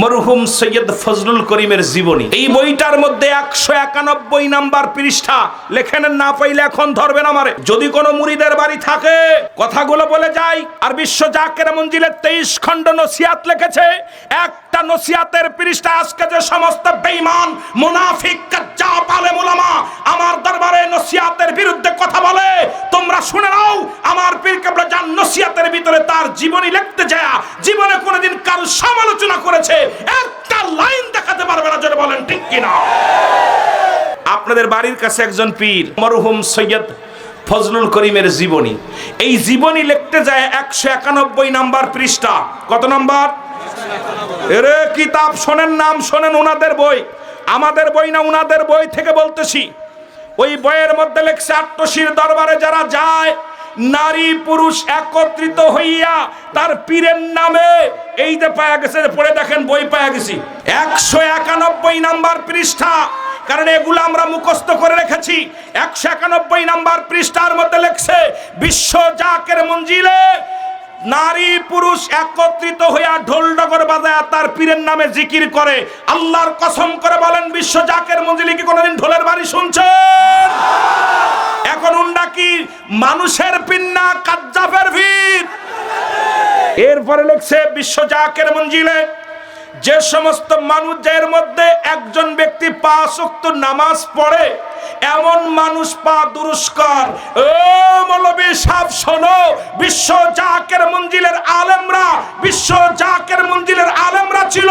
মরহুম সৈয়দ ফজলুল করিমের জীবনী। এই বইটার মধ্যে একশো একানব্বই নাম্বার পৃষ্ঠা। লেখেন, না পাইলে এখন ধরবেন আমারে। যদি কোনো মুড়িদের বাড়ি থাকে, কথাগুলো বলে যাই। আর বিশ্ব জাকের মঞ্জিলের তেইশ খণ্ড নসিয়াত লিখেছে, একটা নসিয়াতের পৃষ্ঠা আজকে যে সমস্ত বেঈমান, মুনাফিক, কাজ্জাব, আলেম, উলামা আমার দরবারে নসিয়াতের বিরুদ্ধে কথা বলে, তোমরা শুনে নাও, আমার পীর কেবলা যান নসিয়াতের ভিতরে তার জীবনী লিখতে যায়, জীবনে কোনোদিন কারও সমালোচনা করেছে একটা লাইন দেখাতে পারবে না যদি বলেন ঠিক কিনা। আপনাদের বাড়ির কাছে একজন পীর, মরহুম সৈয়দ ফজলুল করিমের জীবনী। এই জীবনী লিখতে যায় একশো একানব্বই নাম্বার পৃষ্ঠা। কত নাম্বার? এরে কিতাব শোনেন নাম শোনেন উনাদের বই। আমাদের বই না উনাদের বই থেকে বলতেছি। ওই বইয়ের মধ্যে লেখছে আট্টশির দরবারে যারা যায় নারী পুরুষ একত্রিত হইয়া তার পীরের নামে, এই যে পায়া গেছে পড়ে দেখেন, বই পায়া গেছি। একশো একানব্বই নাম্বার পৃষ্ঠা, কারণ এগুলো আমরা মুখস্থ করে রেখেছি। একশো একানব্বই নাম্বার পৃষ্ঠার মধ্যে লেখছে, বিশ্ব জাকের মঞ্জিলে নারী পুরুষ একত্রিত হইয়া ঢোল ডগর বাজায় তার পীরের নামে জিকির করে। আল্লাহর কসম করে বলেন, বিশ্ব জাকের মঞ্জিলে কি কোনোদিন ঢোলের বাড়ি শুনছেন? এখন উন্ডা কি মানুষের পিন্না কাজ্জাফের ভিড় এরপরে লেখছে বিশ্ব জাকের মঞ্জিলে, যে সমস্ত মানুষের মধ্যে একজন ব্যক্তি পাঁচ নামাজ পড়ে এমন মানুষ পা দুরস্কার। ও মৌলবী সাহ শোনো, বিশ্ব জাকের মঞ্জিলের আলেমরা, বিশ্ব জাকের মঞ্জিলের আলেমরা ছিল।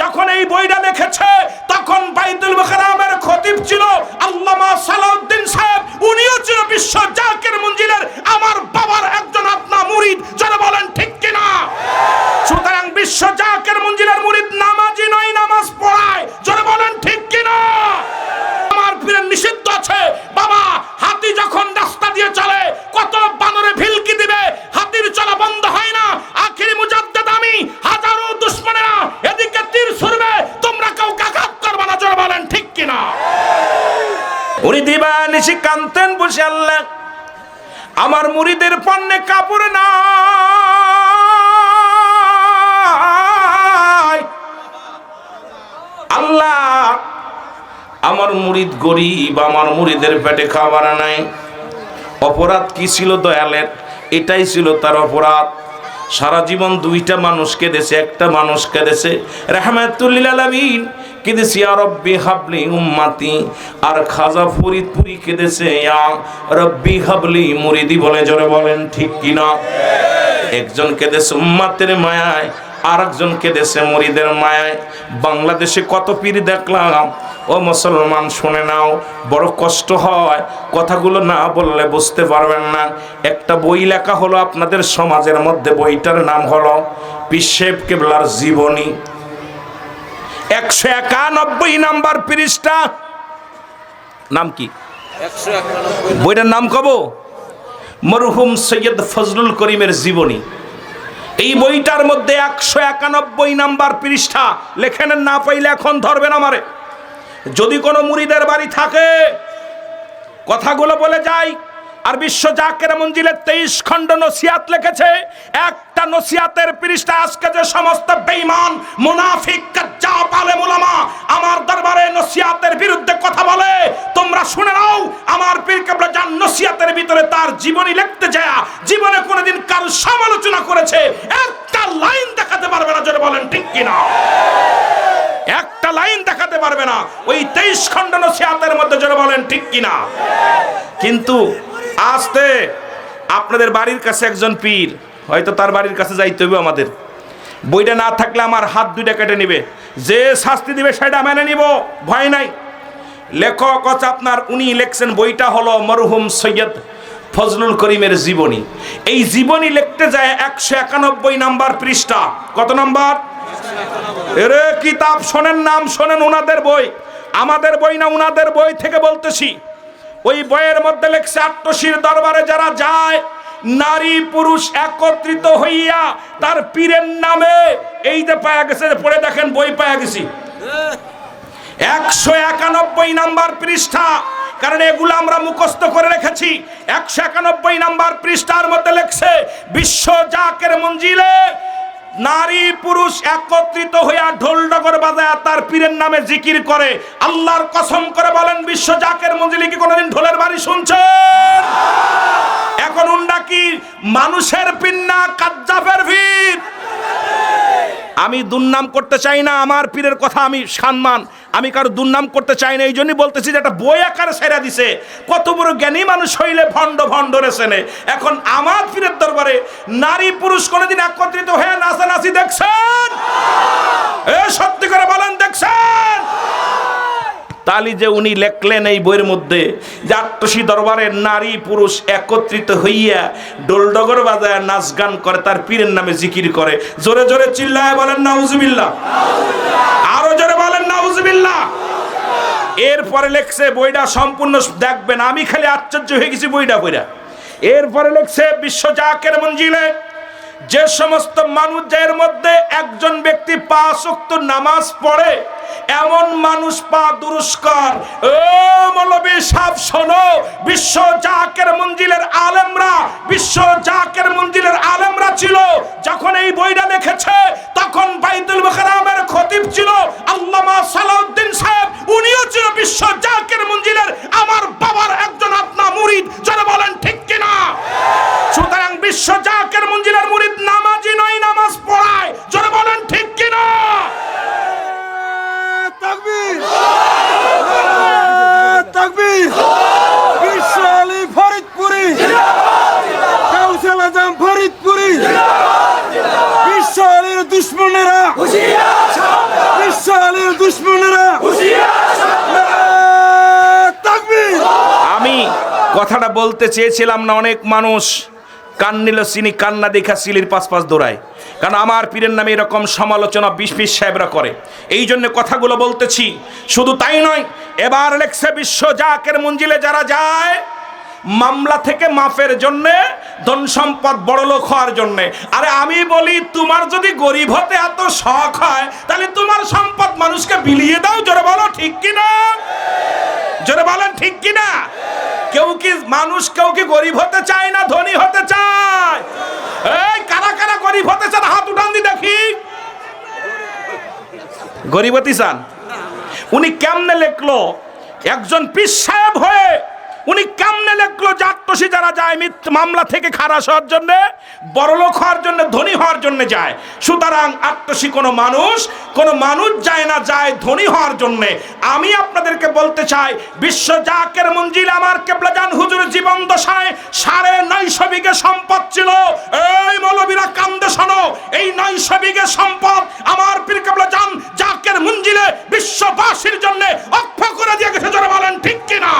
যখন এই বইটা লিখেছে, তখন বাইতুল মুকাররমের খতিব ছিল আল্লামা সালাউদ্দিন সাহেব। উনিও ছিল বিশ্ব জাকের মঞ্জিলের আমার বাবার একজন আমার মুড়িদের পণ্যে কাপড় না আল্লাহ, আমার মুড়িদ গরিব, আমার মুড়িদের পেটে খাবার নাই। অপরাধ কি ছিল দয়ালের? এটাই ছিল তার অপরাধ। সারা জীবন দুইটা মানুষ কেঁদেছে, একটা মানুষ কেঁদেছে। রহমাতুল্লিল আলমিন কেঁদেছে আর রব্বি হাবলি উম্মাতি। আর খাজা ফরিদপুরি কেঁদেছে, ইয়া রব্বি হাবলি মুরিদি। বলে জোরে বলেন, ঠিক কিনা? একজন কেঁদেছে উম্মাতের মায়ায় আর একজন কেঁদেছে মুরিদের মায়ায়। বাংলাদেশে কত পীর দেখলাম, ও মুসলমান, শুনে নাও, বড় কষ্ট হয়। কথাগুলো না বললে বুঝতে পারবেন না। একটা বই লেখা হলো আপনাদের সমাজের মধ্যে, বইটার নাম হলো পিসেব কেবলার জীবনী। একশো একানব্বই নাম্বার পৃষ্ঠা। নাম কি? বইটার নাম কব? মরহুম সৈয়দ ফজলুল করিমের জীবনী। এই বইটার মধ্যে একশো একানব্বই নাম্বার পৃষ্ঠা। লেখেন না পাইলে এখন ধরবেন আমারে। যদি কোনো মুরিদের বাড়ি থাকে, কথাগুলো বলে যাই। আর বিশ্ব জাকের মঞ্জিলের তেইশ খণ্ড নসিয়াত লিখেছে, একটা নসিয়াতের পৃষ্ঠা আজকে যে সমস্ত বেঈমান, মুনাফিক, কাজ্জাব, আলেম, উলামা আমার দরবারে নসিয়াতের বিরুদ্ধে কথা বলে, তোমরা শুনে নাও, আমার পীর কেবলা যান নসিয়াতের ভিতরে তার জীবনী লিখতে যায়, জীবনে কোনোদিন কারও সমালোচনা করেছে, একটা লাইন দেখাতে পারবে না যদি বলেন ঠিক কিনা? একটা লাইন দেখাতে পারবে না, ওই তেইশ খণ্ড নসিয়াতের মধ্যে যারা বলেন ঠিক কিনা? কিন্তু আসতে আপনাদের বাড়ির কাছে একজন পীর, হয়তো তার বাড়ির কাছে যাইতে হবে আমাদের। বইটা না থাকলে আমার হাত দুইটা কেটে নিবে। যে শাস্তি দিবে সেটা মেনে নিব, ভয় নাই। লেখক হচ্ছে আপনার, উনি লিখছেন, বইটা হলো মরহুম সৈয়দ ফজলুল করিমের জীবনী। এই জীবনী লিখতে যায় একশো একানব্বই নাম্বার পৃষ্ঠা। কত নাম্বার? এরে কিতাব শোনেন নাম, শোনেন উনাদের বই। আমাদের বই না উনাদের বই থেকে বলতেছি। ওই বইয়ের মধ্যে লেখছে, আট্টশির দরবারে যারা যায়, নারী পুরুষ একত্রিত হইয়া তার পীরের নামে এই যে পায়া গেছে পড়ে দেখেন, বই পায়া গেছি। একশো একানব্বই নাম্বার পৃষ্ঠা, কারণ এগুলো আমরা মুখস্থ করে রেখেছি। একশো একানব্বই নাম্বার পৃষ্ঠার মধ্যে লেখছে, বিশ্ব জাকের মঞ্জিলে নারী পুরুষ একত্রিত হইয়া ঢোল ডগর বাজায় তার পীরের নামে জিকির করে। আল্লাহর কসম করে বলেন, বিশ্ব জাকের মঞ্জিলি কি কোনোদিন ঢোলের বাড়ি শুনছেন? এখন উন্ডা কি মানুষের পিন্না কাজ্জাফের ভিড় আমি দুর্নাম করতে চাই না, আমার পীরের কথা আমি সম্মান। আমি কারও দুর্নাম করতে চাই না, এই জন্যই বলতেছি যে একটা বই আকারে সেরা দিছে। কত বড় জ্ঞানী মানুষ হইলে ভণ্ড ভণ্ড রেছেনে এখন আমার পীরের দরবারে নারী পুরুষ কোনোদিন একত্রিত হয়ে নাচানাচি দেখছেন? এ সত্যি করে বলেন, দেখছেন? তালি যে উনি লেখলেন এই বইয়ের মধ্যে, যে দরবারের নারী পুরুষ একত্রিত হইয়া ডোলডগর বাজায় নাচ গান করে, তার পীরের নামে জিকির করে। জোরে জোরে চিল্লায় বলেন, নাউজুবিল্লাহ। আরও জোরে বলেন, নাউজুবিল্লাহ। এরপরে লেখছে, বইটা সম্পূর্ণ দেখবেন, আমি খালি আশ্চর্য হয়ে গেছি বইটা বইটা এরপরে লেখছে, বিশ্ব জাকের মঞ্জিলে যে সমস্ত মানুষ এর মধ্যে একজন ব্যক্তি পাঁচ শক্ত নামাজ পড়ে, এমন মানুষ পা দুরস্কার। ও মৌলবী সাহ শোনো, বিশ্ব জাকের মঞ্জিলের আলেমরা, বিশ্ব জাকের মঞ্জিলের আলেমরা ছিল, যখন এই বইটা লিখেছে দুশ্মনেরা। বিশ্ব আলীর দুশ্মনেরা। তাকবীর। আমি কথাটা বলতে চেয়েছিলাম না অনেক মানুষ। কান নিল চিনি কান্না দেখা সিলির পাশ পাশ দৌড়ায়। কারণ আমার পীরের নামে এরকম সমালোচনা বিশ বিশ সাহেবরা করে। এই জন্য কথাগুলো বলতেছি। শুধু তাই নয় এবার লেখছে বিশ্ব জাকের মঞ্জিলে যারা যায় মামলা থেকে মাফের জন্য, ধন সম্পদ বড় লোক হওয়ার জন্য। আরে আমি বলি, তোমার যদি গরিব হতে এত শখ হয়, তাহলে তোমার সম্পদ মানুষকে বিলিয়ে দাও, জোরে বলো ঠিক কিনা জোরে বলেন ঠিক কিনা কেউ কি মানুষ, কেউ কি গরিব হতে চায় না, ধনী হতে চায়? এই, কারা কারা গরিব হতে চান, হাত উঠান দি দেখি। গরিবতী চান। উনি কেমনে লেখলো? একজন পিস সাহেব হয়ে উনি কেমনে লেখলো জাতটসি যারা যায় মিথ মামলা থেকে খারাপ হওয়ার জন্য, বড়লোক হওয়ার জন্য, ধনী হওয়ার জন্য যায়। সুতরাং আত্মসী কোনো মানুষ কোনো মানুষ যায় না, যায় ধনী হওয়ার জন্যে। আমি আপনাদেরকে বলতে চাই, বিশ্ব জাকের মঞ্জিল আমার কেবলাজান হুজুর জীবন দশায় সাড়ে নয়শো বিঘে সম্পদ ছিল। এই মৌলবীরা কান্দে শোনো, এই নয়শো বিঘে সম্পদ আমার পীর কেবলাজান জাকের মঞ্জিলে বিশ্ববাসীর জন্য অক্ষ করে দিয়ে গেছে যারা বলেন, ঠিক কিনা?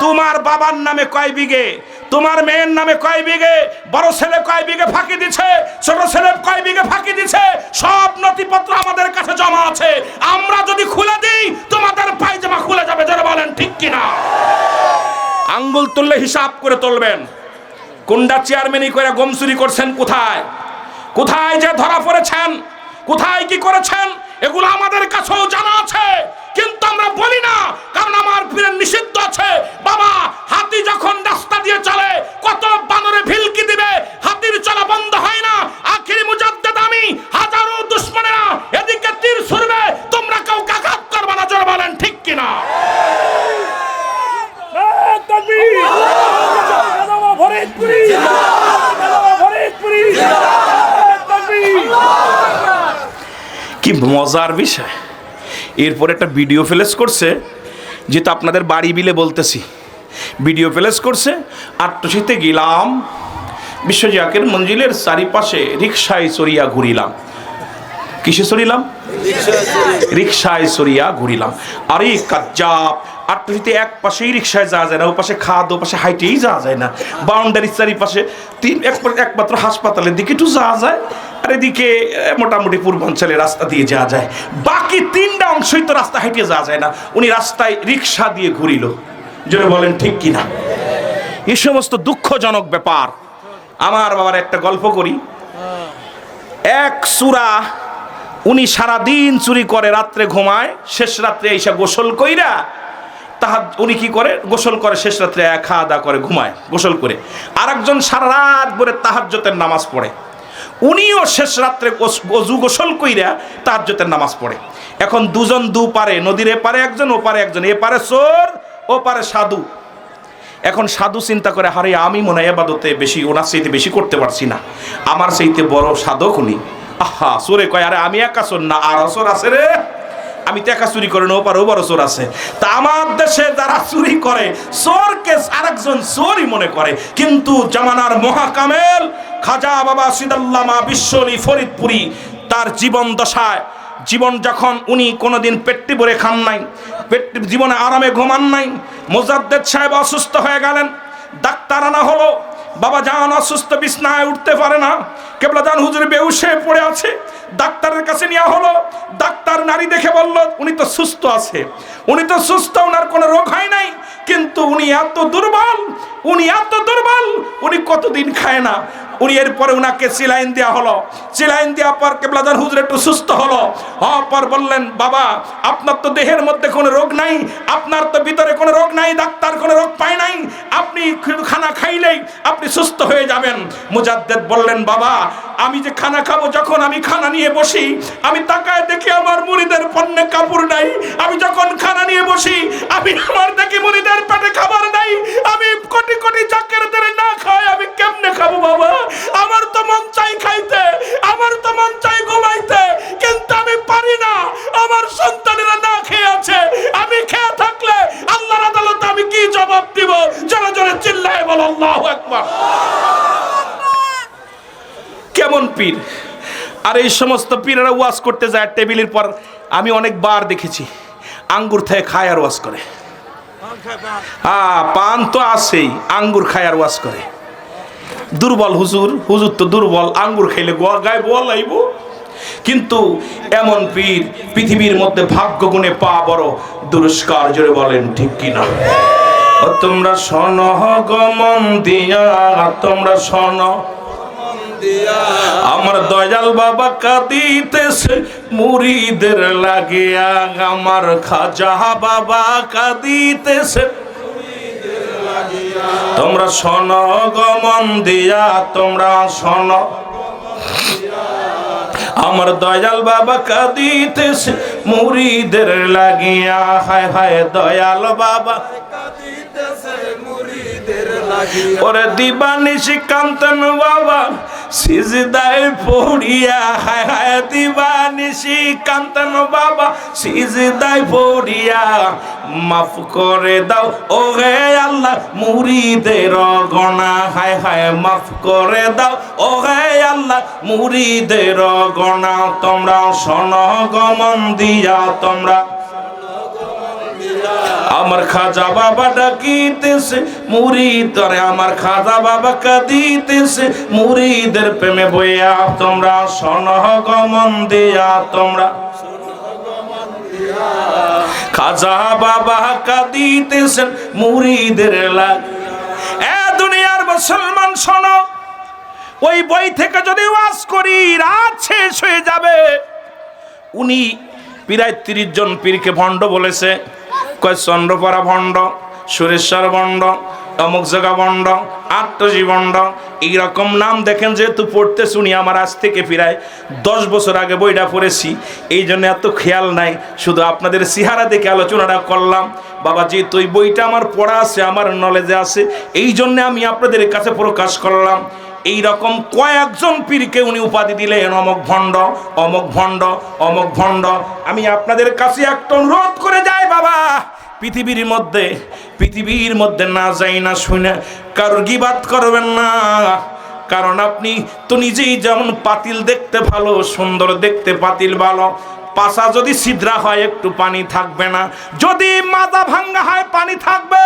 তোমার বাবার নামে কয় বিঘে? তোমার মেয়ের নামে কয় বিঘে? বড় ছেলে কয় বিঘে ফাঁকি দিছে? ছোট ছেলে কয় বিঘে ফাঁকি দিছে? সব নথিপত্র আমাদের কাছে জমা আছে। আমরা যদি খুলে দিই, তোমাদের পায়জামা খুলে যাবে। যারা বলেন, ঠিক কিনা? আঙ্গুল তুললে হিসাব করে তুলবেন। কোনটা চেয়ারম্যানই করে গমসুরি করছেন কোথায়? কোথায় যে ধরা পড়েছেন? কোথায় কি করেছেন? এগুলো আমাদের কাছেও জানা আছে। কিন্তু আমরা বলি না, কারণ আমার পীরের নিষিদ্ধ আছে। বাবা, হাতি যখন রাস্তা দিয়ে চলে, কত বানরে ভিলকি দিবে? হাতির চলা বন্ধ হয় না। আখিরি মুজাদ্দেদ আমি, হাজারো দুশ্মনেরা এদিকে তীর ছুড়বে। তোমরা কেউ আঘাত করবে না, জোরে বলেন, ঠিক কিনা? কি মজার বিষয়। এরপর একটা ভিডিও ফ্লেস করছে যেটা আপনাদের বাড়ি বিলে বলতেছি। ভিডিও ফ্লেস করছে আট্টসিতে গেলাম বিশ্বজাকের মঞ্জিলের চারিপাশে রিক্সায় চড়িয়া ঘুরিলাম। কিসে চড়িলাম? রিক্সায় চড়িয়া ঘুরিলাম। আরে কাজ্জাব আট্টসিতে এক পাশেই রিক্সায় যাওয়া যায় না, ও পাশে খাদ, ও পাশে হাইটেই যাওয়া যায় না। বাউন্ডারির চারিপাশে তিন এক- একমাত্র হাসপাতালের দিকে একটু যাওয়া যায়। আর এদিকে মোটামুটি পূর্বাঞ্চলে রাস্তা দিয়ে যাওয়া যায়। বাকি তিনটা অংশই তো রাস্তা হেঁটে যাওয়া যায় না। উনি রাস্তায় রিক্সা দিয়ে ঘুরিল। জোরে বলেন, ঠিক কিনা? এ সমস্ত দুঃখজনক ব্যাপার। আমার বাবার একটা গল্প করি। এক সুরা উনি সারা দিন চুরি করে, রাত্রে ঘুমায়, শেষ রাত্রে এসে গোসল কইরা তাহা উনি কি করে? গোসল করে, শেষ রাত্রে খাওয়া দাওয়া করে, ঘুমায় গোসল করে। আর একজন সারা রাত ভরে তাহাজ্জতের নামাজ পড়ে। উনিও শেষ রাত্রে অজু গোসল কইরা তাহাজ্জুদের নামাজ পড়ে। এখন দুজন দু পারে, নদীর এপারে একজন ও পারে একজন, এপারে পারে চোর ও পারে সাধু। এখন সাধু চিন্তা করে, হারে আমি মনে হয় এবাদতে বেশি, ওনার চাইতে বেশি করতে পারছি না। আমার চাইতে বড় সাধক উনি। আহা চোরে কয়, আরে আমি একা চোর না, আর চোর আছে রে। আমি একা চুরি করে ও পারে ও বড় চোর আছে। তা আমার দেশে যারা চুরি করে, চোরকে আরেকজন চোরই মনে করে। কিন্তু জামানার মহাকামেল খাজা বাবা সিদাল্লামা বিশ্বলি ফরিদপুরি তার জীবন দশায়, জীবন যখন উনি কোনোদিন পেটটি ভরে খান নাই পেটটি জীবনে আরামে ঘুমান নাই, মোজাদ্দেদ সাহেব অসুস্থ হয়ে গেলেন, ডাক্তার আনা হলো বাবা জান অসুস্থ, বিছনায় উঠতে পারে না। কেবলা জান হুজুর বেউসে পড়ে আছে। ডাক্তারের কাছে নেওয়া হলো। ডাক্তার নারী দেখে বলল, উনি তো সুস্থ আছে। উনি তো সুস্থ ওনার কোনো রোগ হয় নাই। কিন্তু উনি এত দুর্বল, উনি এত দুর্বল, উনি কতদিন খায় না। উনি এরপরে উনাকে সিলাইন দেওয়া হলো। সিলাইন দেওয়ার পর কেবলাদার হুজুর একটু সুস্থ হলো। হওয়ার পর বললেন, বাবা, আপনার তো দেহের মধ্যে কোনো রোগ নাই। আপনার তো ভিতরে কোনো রোগ নাই, ডাক্তার কোনো রোগ পায় নাই। আপনি খানা খাইলেই আপনি সুস্থ হয়ে যাবেন। মুজাদ্দেদ বললেন, বাবা, আমি যে খানা খাব, যখন আমি খানা নিয়ে বসি, আমি তাকায় দেখি আমার মুড়িদের পণ্যে কাপড় নাই। আমি যখন খানা নিয়ে বসি, আমি আমার দেখি মুড়িদের পেটে খাবার নাই। আমি কোটি কোটি চাকের ধরে না খাই আমি কেমনে খাব, বাবা? আমার তো মন চাই খাইতে, আমার তো মন চাই ঘুমাইতে আল্লাহু কেমন পীর? আর এই সমস্ত পীরেরা ওয়াজ করতে যায় টেবিলের পর আমি অনেকবার দেখেছি। আঙ্গুর থেকে খায় আর ওয়াজ করে। হ্যাঁ পান তো আছেই, আঙ্গুর খায় আর ওয়াজ করে। দুর্বল হুজুর হুজুর তো দুর্বল, আঙ্গুর খাইলে গোয়া বল আইব। কিন্তু এমন পীর, পৃথিবীর মধ্যে ভাগ্য গুণে পা বড়, দুরস্কার জোরে বলেন, ঠিক কিনা? তোমরা শোন গমন দিয়া, তোমরা শোনো। আমার দয়াল বাবা কাঁদিতেছে, মুড়িদের লাগিয়া আমার খাজা বাবা কাঁদিতেছে। তোমরা শোন গমন দিয়া, তোমরা শোন। আমার দয়াল বাবা কাঁদিতেছে মুড়িদের লাগিয়া হায় হায় দয়াল বাবা। ওরে দিবানি কান্তন বাবা। সিজদায় পড়িয়া হায় হায় দিবানিশি কান্তন বাবা, সিজদায় পড়িয়া মাফ করে দাও। ও হে আল্লাহ মুরিদের গণা হায় হায় মাফ করে দাও। ও হে আল্লাহ মুরিদের গণা তোমরা শোন গমন দিয়া, তোমরা আমার খাজা বাবা ডাকিতেছে, মুরিদ তরে আমার খাজা বাবা কাঁদিতেছে, মুরিদের প্রেমে বইয়া তোমরা সনহ গমন দিয়া তোমরা। খাজা বাবা কাঁদিতেছেন মুরিদের লাগ এ দুনিয়ার মুসলমান শোনো, ওই বই থেকে যদি ওয়াজ করি, রাত শেষ হয়ে যাবে। উনি প্রায় তিরিশ জন পীরকে ভণ্ড বলেছে কয় চন্দ্রপাড়া ভণ্ড, সুরেশ্বর ভণ্ড, অমুক জায়গা ভণ্ড, আত্মজী ভণ্ড, এইরকম নাম দেখেন যেহেতু পড়তে শুনি আমার আজ থেকে ফিরায় দশ বছর আগে বইটা পড়েছি, এই জন্য এত খেয়াল নাই, শুধু আপনাদের সিহারা দেখে আলোচনাটা করলাম। বাবা যেহেতু ওই বইটা আমার পড়া আছে, আমার নলেজে আছে, এই জন্য আমি আপনাদের কাছে প্রকাশ করলাম। এই রকম কয়েকজন পীরকে উনি উপাধি দিলেন, অমক ভণ্ড অমক ভণ্ড অমক ভণ্ড। আমি আপনাদের কাছে একটা অনুরোধ করে যাই। বাবা, পৃথিবীর মধ্যে পৃথিবীর মধ্যে না যাই না শুনে কারোর গিবাদ করবেন না। কারণ আপনি তো নিজেই যেমন পাতিল দেখতে ভালো, সুন্দর দেখতে পাতিল ভালো, পাশা যদি ছিদ্রা হয় একটু পানি থাকবে না। যদি মাজা ভাঙ্গা হয় পানি থাকবে।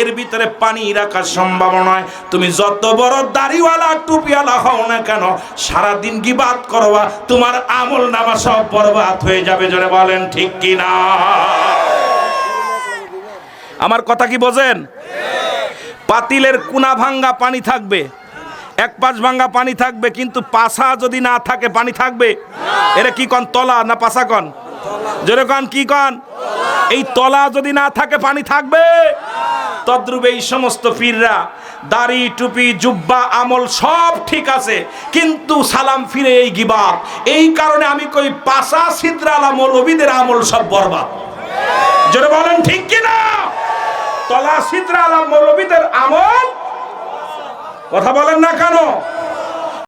এর ভিতরে পানি রাখার সম্ভাবনা নয়। তুমি যত বড় দাড়িওয়ালা, টুপিওয়ালা হও না কেন, সারাদিন গিবাদ করবা, তোমার আমল নামা সব বরবাদ হয়ে যাবে, জোরে বলেন ঠিক কি না আমার কথা কি বোঝেন? পাতিলের কুনা ভাঙ্গা পানি থাকবে, এক পাশ ভাঙ্গা পানি থাকবে, কিন্তু পাশা যদি না থাকে, পানি থাকবে? এরা কি কন, তলা না পাশা কন? জোরে কন, কি কন? এই তলা যদি না থাকে, পানি থাকবে? তদ্রূপে এই সমস্ত পীররা, দাড়ি, টুপি, জুব্বা, আমল সব ঠিক আছে, কিন্তু সালাম ফিরে এই গিবা এই কারণে আমি কই পাশা সিদ্রালা মৌলবীদের আমল সব বরবাদ। জোরে বলেন ঠিক কিনা? তলা সিদ্রালা মৌলবীদের আমল? কথা বলেন না কেন?